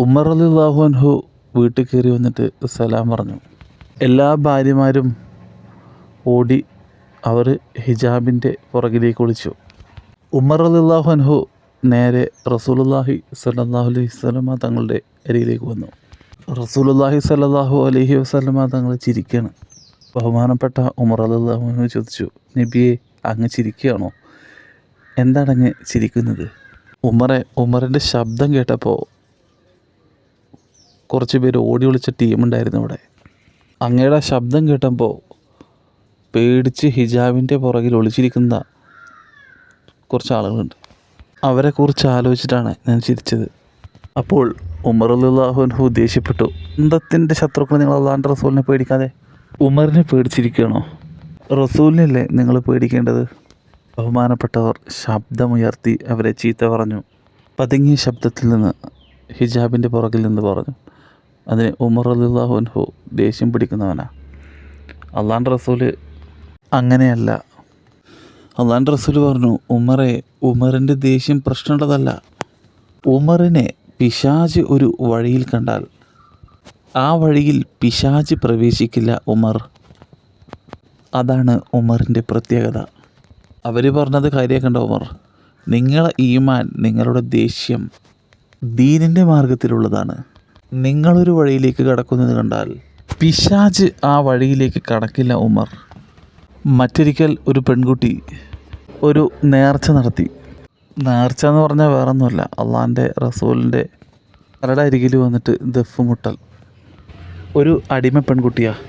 ഉമർ അലി അൻഹു വീട്ടിൽ കയറി വന്നിട്ട് സലാം പറഞ്ഞു. എല്ലാ ഭാര്യമാരും ഓടി അവർ ഹിജാബിന്റെ പുറകിലേക്ക് ഒളിച്ചു. ഉമർ അലി അൻഹു നേരെ റസൂലുള്ളാഹി സല്ലാഹു അലൈഹി സ്വലമ തങ്ങളുടെ അരിയിലേക്ക് വന്നു. റസൂലുള്ളാഹി സല്ലാഹു അലൈഹി വസ്ലമ തങ്ങൾ ചിരിക്കുകയാണ് ബഹുമാനപ്പെട്ട ഉമർ അലി അൻഹു ചോദിച്ചു നബിയെ അങ്ങ് ചിരിക്കുകയാണോ? എന്താണ് അങ്ങ് ചിരിക്കുന്നത്? ഉമറെ ഉമറിന്റെ ശബ്ദം കേട്ടപ്പോൾ കുറച്ച് പേര് ഓടി ഒളിച്ച ടീമുണ്ടായിരുന്നു ഇവിടെ. അങ്ങയുടെ ശബ്ദം കേട്ടപ്പോൾ പേടിച്ച് ഹിജാബിന്റെ പുറകിൽ ഒളിച്ചിരിക്കുന്ന കുറച്ച് ആളുകളുണ്ട്. അവരെ അവരെക്കുറിച്ച് ആലോചിച്ചിട്ടാണ് ഞാൻ ചിരിച്ചത്. അപ്പോൾ ഉമർ അള്ളാഹുൻഹു ദേഷ്യപ്പെട്ടു. അന്തത്തിന്റെ ശത്രുക്കൾ നിങ്ങൾ അള്ളാഹാന്റെ റസൂലിനെ പേടിക്കാതെ? ഉമറിനെ പേടിച്ചിരിക്കുകയാണോ? റസൂലിനല്ലേ നിങ്ങൾ പേടിക്കേണ്ടത്? ബഹുമാനപ്പെട്ടവർ ശബ്ദമുയർത്തി അവരെ ചീത്ത പറഞ്ഞു. പതുങ്ങിയ ശബ്ദത്തിൽ നിന്ന് ഹിജാബിന്റെ പുറകിൽ നിന്ന് പറഞ്ഞു. അതിന് ഉമർ അള്ളാഹുൻഹു ദേഷ്യം പിടിക്കുന്നവനാ. അള്ളാന്റെ റസൂൽ അങ്ങനെയല്ല. അള്ളാന്റെ റസൂൽ പറഞ്ഞു ഉമറെ ഉമറിന്റെ ദേഷ്യം പ്രശ്നമുള്ളതല്ല. ഉമറിനെ പിശാജ് ഒരു വഴിയിൽ കണ്ടാൽ ആ വഴിയിൽ പിശാജ് പ്രവേശിക്കില്ല ഉമർ. അതാണ് ഉമറിന്റെ പ്രത്യേകത. അവർ പറഞ്ഞത് കാര്യമാക്കണ്ട ഉമർ? നിങ്ങളെ ഈമാൻ നിങ്ങളുടെ ദേഷ്യം ദീനിന്റെ മാർഗത്തിലുള്ളതാണ് നിങ്ങളൊരു വഴിയിലേക്ക് കടക്കുന്നത് കണ്ടാൽ പിശാജ് ആ വഴിയിലേക്ക് കടക്കില്ല ഉമർ. മറ്റൊരിക്കൽ ഒരു പെൺകുട്ടി ഒരു നേർച്ച നടത്തി. നേർച്ച എന്ന് പറഞ്ഞാൽ വേറൊന്നുമല്ല അള്ളാന്റെ റസൂലിന്റെ അവരുടെ അരികിൽ വന്നിട്ട് ദഫ് മുട്ടൽ. ഒരു അടിമ പെൺകുട്ടിയാണ്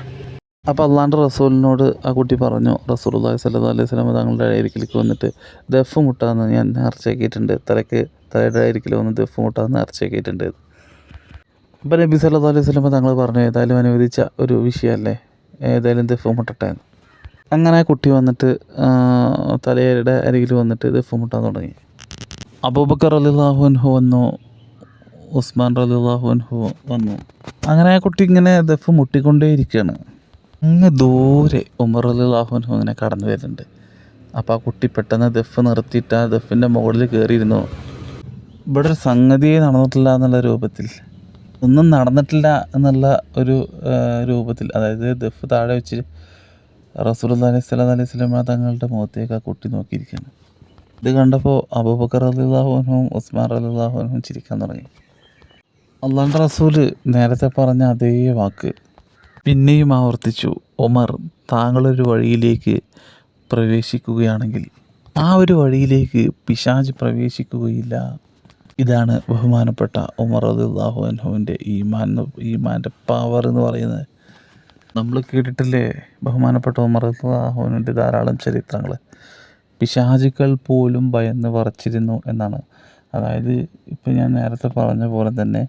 അപ്പോൾ അള്ളാന്റെ റസൂലിനോട് ആ കുട്ടി പറഞ്ഞു റസൂലുള്ളാഹി സ്വല്ലല്ലാഹു അലൈഹി വസല്ലം തങ്ങളുടെ അരികിലേക്ക് വന്നിട്ട് ദഫ് മുട്ടാന്ന് ഞാൻ നേർച്ചയാക്കിയിട്ടുണ്ട് തലയ്ക്ക് തലയുടെ അരികിൽ വന്ന് ദഫ് മുട്ടാന്ന് നേർച്ചയാക്കിയിട്ടുണ്ട് അപ്പോൾ നബി സല്ലല്ലാഹു അലൈഹി വസല്ലം തങ്ങൾ പറഞ്ഞു ഏതായാലും അനുവദിച്ച ഒരു വിഷയമല്ലേ? ഏതായാലും ദഫ് മുട്ടട്ടെ അങ്ങനെ കുട്ടി വന്നിട്ട് തലയുടെ അരികിൽ വന്നിട്ട് ദഫ് മുട്ടാൻ തുടങ്ങി. അബൂബക്കർ അലിള്ളാഹു അൻഹു വന്നു ഉസ്മാൻ റലിള്ളാഹു അൻഹു വന്നു. അങ്ങനെ ആ കുട്ടി ഇങ്ങനെ ദഫ് മുട്ടിക്കൊണ്ടേയിരിക്കുകയാണ് അങ്ങ് ദൂരെ ഉമർ അലിള്ളാഹു അൻഹു ഇങ്ങനെ കടന്നു വരുന്നുണ്ട്. അപ്പോൾ ആ കുട്ടി പെട്ടെന്ന് ദഫ് നിർത്തിയിട്ട് ആ ദഫിന്റെ മുകളിൽ കയറിയിരുന്നു ഇവിടെ ഒരു സംഗതിയെ നടന്നിട്ടില്ല എന്നുള്ള രൂപത്തിൽ. ഒന്നും നടന്നിട്ടില്ല എന്നുള്ള ഒരു രൂപത്തിൽ അതായത് ദഫ് താഴെ വെച്ച് റസൂലുള്ളാഹി സ്വല്ലല്ലാഹു അലൈഹി സ്വലമ തങ്ങളുടെ മുഖത്തേക്ക് ആ കുട്ടി നോക്കിയിരിക്കുകയാണ്. ഇത് കണ്ടപ്പോൾ അബൂബക്കർ അലിള്ളാഹുനും ഉസ്മാൻ അലിള്ളാഹുനും ചിരിക്കാൻ തുടങ്ങി. അള്ളാന്റെ റസൂൽ നേരത്തെ പറഞ്ഞ അതേ വാക്ക്. പിന്നെയും ആവർത്തിച്ചു ഒമർ താങ്കളൊരു വഴിയിലേക്ക് പ്രവേശിക്കുകയാണെങ്കിൽ ആ ഒരു വഴിയിലേക്ക് പിശാജ് പ്രവേശിക്കുകയില്ല. ഇതാണ് ബഹുമാനപ്പെട്ട ഉമർ അലിള്ളാഹു അൻഹുവിന്റെ ഈമാൻ. ഈമാന്റെ പവർ എന്ന് പറയുന്നത്. നമ്മൾ കേട്ടിട്ടില്ലേ? ബഹുമാനപ്പെട്ട ഉമർ അലിള്ളാഹുവിന്റെ ധാരാളം ചരിത്രങ്ങൾ. പിശാചുക്കൾ പോലും ഭയന്ന് വറച്ചിരുന്നു എന്നാണ്. അതായത് ഇപ്പം ഞാൻ നേരത്തെ പറഞ്ഞ പോലെ തന്നെ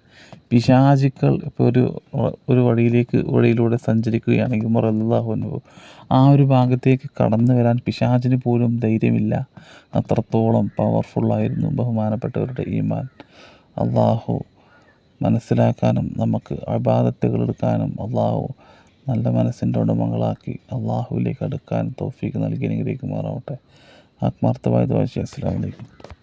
പിശാചുക്കൾ ഇപ്പോൾ ഒരു ഒരു വഴിയിലേക്ക് വഴിയിലൂടെ സഞ്ചരിക്കുകയാണെങ്കിൽ മുറല്ലാഹുനു ആ ഒരു ഭാഗത്തേക്ക് കടന്നു വരാൻ പിശാചിന് പോലും ധൈര്യമില്ല. അത്രത്തോളം പവർഫുള്ളായിരുന്നു ബഹുമാനപ്പെട്ടവരുടെ ഈമാൻ. അള്ളാഹു മനസ്സിലാക്കാനും നമുക്ക് അബാധത്തുകൾ എടുക്കാനും അള്ളാഹു നല്ല മനസ്സിന്റെ ഉടമകളാക്കി അള്ളാഹുവിലേക്ക് അടുക്കാൻ തോഫീക്ക് നൽകി അനുഗ്രഹിക്കുമാറാവട്ടെ. ആത്മാർത്ഥമായ ദോശ അസ്സാം വലൈക്കും